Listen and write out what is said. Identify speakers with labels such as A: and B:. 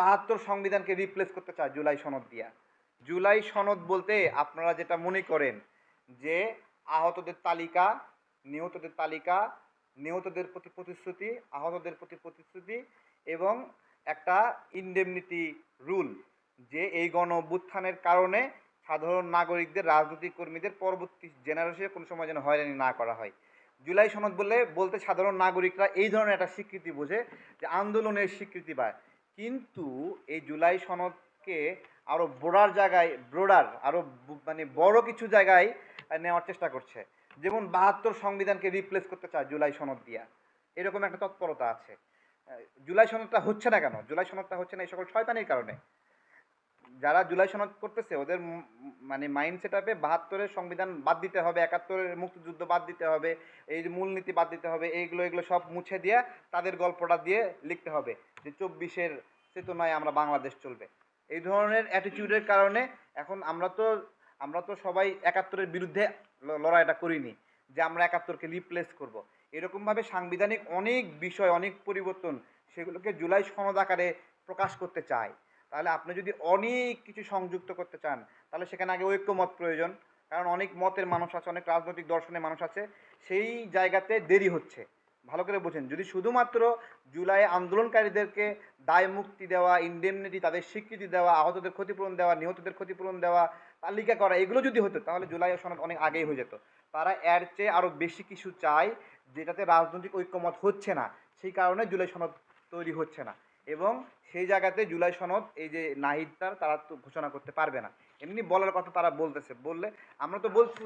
A: বাহাত্তর সংবিধানকে রিপ্লেস করতে চায় জুলাই সনদ দিয়া। জুলাই সনদ বলতে আপনারা যেটা মনে করেন যে আহতদের তালিকা, নিহতদের তালিকা, নিহতদের প্রতি প্রতিশ্রুতি, আহতদের প্রতি প্রতিশ্রুতি এবং একটা ইনডেমনিটি রুল যে এই গণ অভ্যুত্থানের কারণে সাধারণ নাগরিকদের, রাজনৈতিক কর্মীদের পরবর্তী জেনারেশনে কোনো সময় যেন হয়রানি না করা হয়। জুলাই সনদ বললে, বলতে সাধারণ নাগরিকরা এই ধরনের একটা স্বীকৃতি বোঝে যে আন্দোলনের স্বীকৃতি পায়। কিন্তু এই জুলাই সনদকে আরও ব্রোডার জায়গায় ব্রোডার আরও মানে বড় কিছু জায়গায় নেওয়ার চেষ্টা করছে। যেমন বাহাত্তর সংবিধানকে রিপ্লেস করতে চায় জুলাই সনদ দিয়া। এরকম একটা তৎপরতা আছে। জুলাই সনদটা হচ্ছে না কেন? জুলাই সনদটা হচ্ছে না এই সকল শয়তানির কারণে। যারা জুলাই সনদ করতেছে, ওদের মানে মাইন্ড সেট আপে বাহাত্তরের সংবিধান বাদ দিতে হবে, একাত্তরের মুক্তিযুদ্ধ বাদ দিতে হবে, এই যে মূলনীতি বাদ দিতে হবে, এইগুলো এগুলো সব মুছে দিয়ে তাদের গল্পটা দিয়ে লিখতে হবে যে চব্বিশের চেতনায় আমরা বাংলাদেশ চলবে এই ধরনের অ্যাটিটিউডের কারণে এখন আমরা তো আমরা তো সবাই একাত্তরের বিরুদ্ধে লড়াইটা করিনি, যে আমরা একাত্তরকে রিপ্লেস করব। এরকমভাবে সাংবিধানিক অনেক বিষয়, অনেক পরিবর্তন সেগুলোকে জুলাই সনদ আকারে প্রকাশ করতে চায় তাহলে আপনি যদি অনেক কিছু সংযুক্ত করতে চান, তাহলে সেখানে আগে ঐক্যমত প্রয়োজন। কারণ অনেক মতের মানুষ আছে, অনেক রাজনৈতিক দর্শনের মানুষ আছে, সেই জায়গাতে দেরি হচ্ছে। ভালো করে বোঝেন, যদি শুধুমাত্র জুলাই আন্দোলনকারীদেরকে দায় মুক্তি দেওয়া ইন্ডেমনিটি তাদের স্বীকৃতি দেওয়া, আহতদের ক্ষতিপূরণ দেওয়া, নিহতদের ক্ষতিপূরণ দেওয়া, তালিকা করা, এগুলো যদি হতো, তাহলে জুলাই সনদ অনেক আগেই হয়ে যেত। তারা এর চেয়ে আরও বেশি কিছু চায়, যেটাতে রাজনৈতিক ঐক্যমত হচ্ছে না। সেই কারণে জুলাই সনদ তৈরি হচ্ছে না। এবং সেই জায়গাতে জুলাই সনদ, এই যে নাহিদ তার, তারা তো ঘোষণা করতে পারবে না। এমনি বলার কথা তারা বলতেছে। বললে, আমরা তো বলছি